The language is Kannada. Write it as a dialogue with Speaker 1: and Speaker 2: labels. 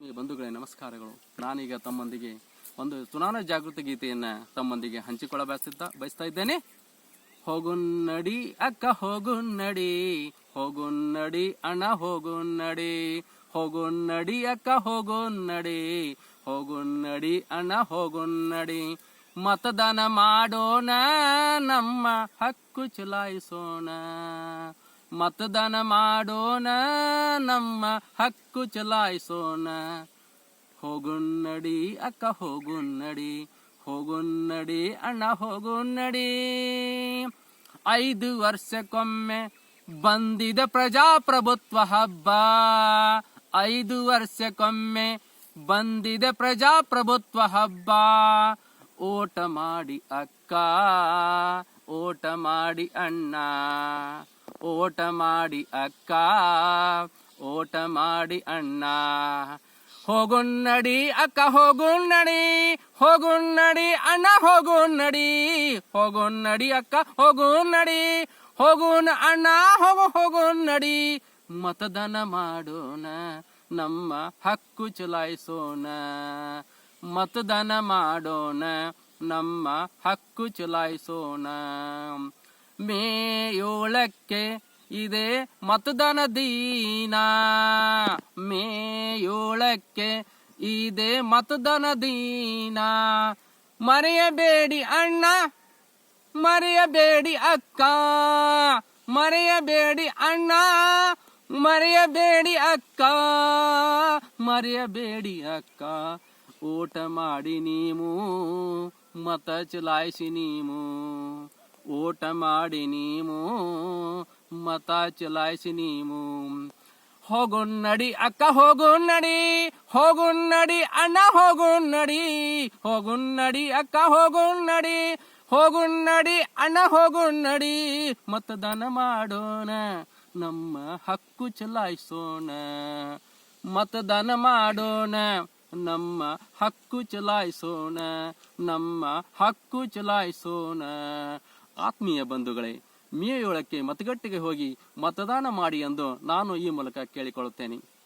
Speaker 1: ಬಂಧುಗಳೇ, ನಮಸ್ಕಾರಗಳು. ನಾನೀಗ ತಮ್ಮೊಂದಿಗೆ ಒಂದು ಚುನಾವಣಾ ಜಾಗೃತಿ ಗೀತೆಯನ್ನ ತಮ್ಮೊಂದಿಗೆ ಹಂಚಿಕೊಳ್ಳ ಬಯಸಿದ್ದ ಬಯಸ್ತಾ ಇದ್ದೇನೆ. ಹೋಗುನ್ನಡಿ ಅಕ್ಕ ಹೋಗುನ್ನಡಿ ಹೋಗುನ್ನಡಿ ಅಣ್ಣ ಹೋಗುನ್ನಡಿ ಹೋಗುನ್ನಡಿ ಅಕ್ಕ ಹೋಗುನ್ನಡಿ ಹೋಗುನ್ನಡಿ ಅಣ್ಣ ಹೋಗುನ್ನಡಿ ಮತದಾನ ಮಾಡೋಣ, ನಮ್ಮ ಹಕ್ಕು ಚಲಾಯಿಸೋಣ. ಮತದಾನ ಮಾಡೋಣ, ನಮ್ಮ ಹಕ್ಕು ಚಲಾಯಿಸೋಣ. ಹೋಗುನ್ನಡಿ ಅಕ್ಕ, ಹೋಗುನ್ನಡಿ ಹೋಗುನ್ನಡಿ ಅಣ್ಣ, ಹೋಗುನ್ನಡಿ. ಐದು ವರ್ಷಕ್ಕೊಮ್ಮೆ ಬಂದಿದೆ ಪ್ರಜಾಪ್ರಭುತ್ವ ಹಬ್ಬ. ಐದು ವರ್ಷಕ್ಕೊಮ್ಮೆ ಬಂದಿದೆ ಪ್ರಜಾಪ್ರಭುತ್ವ ಹಬ್ಬ. ಓಟ ಮಾಡಿ ಅಕ್ಕ, ಓಟ ಮಾಡಿ ಅಣ್ಣ. ಓಟ ಮಾಡಿ ಅಕ್ಕ, ಓಟ ಮಾಡಿ ಅಣ್ಣ. ಹೋಗುನ್ನಡಿ ಅಕ್ಕ, ಹೋಗುನ್ನಡಿ ಹೋಗುನ್ನಡಿ ಅಣ್ಣ, ಹೋಗುನ್ನಡಿ. ಹೋಗುನ್ನಡಿ ಅಕ್ಕ, ಹೋಗುನ್ನಡಿ, ಹೋಗುನ್ ಅಣ್ಣ, ಹೋಗು, ಹೋಗುನ್ನಡಿ. ಮತದಾನ ಮಾಡೋಣ, ನಮ್ಮ ಹಕ್ಕು ಚಲಾಯಿಸೋಣ. ಮತದಾನ ಮಾಡೋಣ, ನಮ್ಮ ಹಕ್ಕು ಚಲಾಯಿಸೋಣ. ಮೇ ಇದೆ ಮತದಾನ ದೀನ. ಮೇ ಇದೆ ಮತದಾನ ದೀನ. ಮರೆಯಬೇಡಿ ಅಣ್ಣ, ಮರೆಯಬೇಡಿ ಅಕ್ಕ. ಮರೆಯಬೇಡಿ ಅಣ್ಣ, ಮರೆಯಬೇಡಿ ಅಕ್ಕ. ಮರೆಯಬೇಡಿ ಅಕ್ಕ. ಊಟ ಮಾಡಿ ನೀವು ಮತ ಚಲಾಯಿಸಿ ನೀವು ಊಟ ಮಾಡಿ ನೀವು ಮತ ಚಲಾಯಿಸಿ ನೀವು ಹೋಗುನ್ನಡಿ ಅಕ್ಕ ಹೋಗುನ್ನಡಿ ಹೋಗುನ್ನಡಿ ಅಣ್ಣ ಹೋಗುನ್ನಡಿ ಹೋಗುನ್ನಡಿ ಅಕ್ಕ ಹೋಗುನ್ನಡಿ ಹೋಗುನ್ನಡಿ ಅಣ್ಣ ಹೋಗುನ್ನಡಿ ಮತದಾನ ಮಾಡೋಣ, ನಮ್ಮ ಹಕ್ಕು ಚಲಾಯಿಸೋಣ. ಮತದಾನ ಮಾಡೋಣ, ನಮ್ಮ ಹಕ್ಕು ಚಲಾಯಿಸೋಣ, ನಮ್ಮ ಹಕ್ಕು ಚಲಾಯಿಸೋಣ. ಆತ್ಮೀಯ ಬಂಧುಗಳೇ ಮೇ ಏಳಕ್ಕೆ ಮತಗಟ್ಟೆಗೆ ಹೋಗಿ ಮತದಾನ ಮಾಡಿ ಎಂದು ನಾನು ಈ ಮೂಲಕ ಕೇಳಿಕೊಳ್ಳುತ್ತೇನೆ.